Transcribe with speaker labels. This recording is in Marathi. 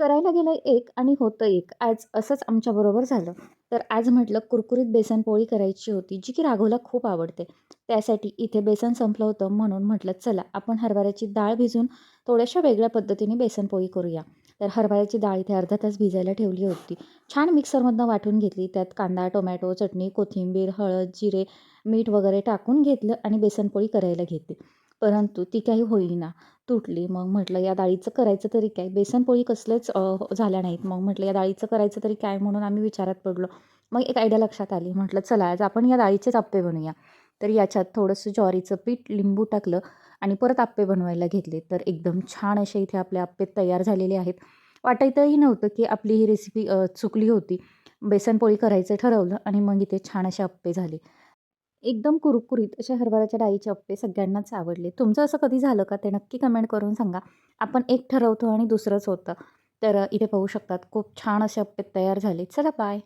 Speaker 1: करायला गेलं एक आणि होतं एक. आज असंच आमच्याबरोबर झालं. तर आज म्हटलं कुरकुरीत बेसन पोळी करायची होती जी की राघवला खूप आवडते. त्यासाठी इथे बेसन संपलं होतं म्हणून म्हटलं चला आपण हरभऱ्याची डाळ भिजून थोड्याशा वेगळ्या पद्धतीने बेसन पोळी करूया. तर हरभऱ्याची डाळ इथे अर्धा तास भिजायला ठेवली होती. छान मिक्सरमधनं वाटून घेतली. त्यात कांदा टोमॅटो चटणी कोथिंबीर हळद जिरे मीठ वगैरे टाकून घेतलं आणि बेसनपोळी करायला घेतली. परंतु ती काही होईना. तुटली. मग म्हटलं या डाळीचं करायचं तरी काय? बेसनपोळी कसलेच हो, झाल्या नाहीत. मग म्हटलं या डाळीचं करायचं तरी काय? म्हणून आम्ही विचारात पडलो. मग एक आयडिया लक्षात आली. म्हटलं चला आज आपण या डाळीचेच आप्पे बनवूया तर याच्यात थोडंसं ज्वारीचं पीठ लिंबू टाकलं आणि परत आप्पे बनवायला घेतले. तर एकदम छान असे इथे आपले आप्पे तयार झालेले आहेत. वाटायचंही नव्हतं की आपली ही रेसिपी चुकली होती. बेसनपोळी करायचं ठरवलं आणि मग इथे छान असे आप्पे झाले. एकदम कुरकुरीत अशा हरभऱ्याच्या डाळीचे अप्पे सगळ्यांनाच आवडले. तुमचं असं कधी झालं का? ते नक्की कमेंट करून सांगा. आपण एक ठरवतो आणि दुसरंच होतं. तर इथे पाहू शकतात. खूप छान असे अप्पे तयार झाले चला बाय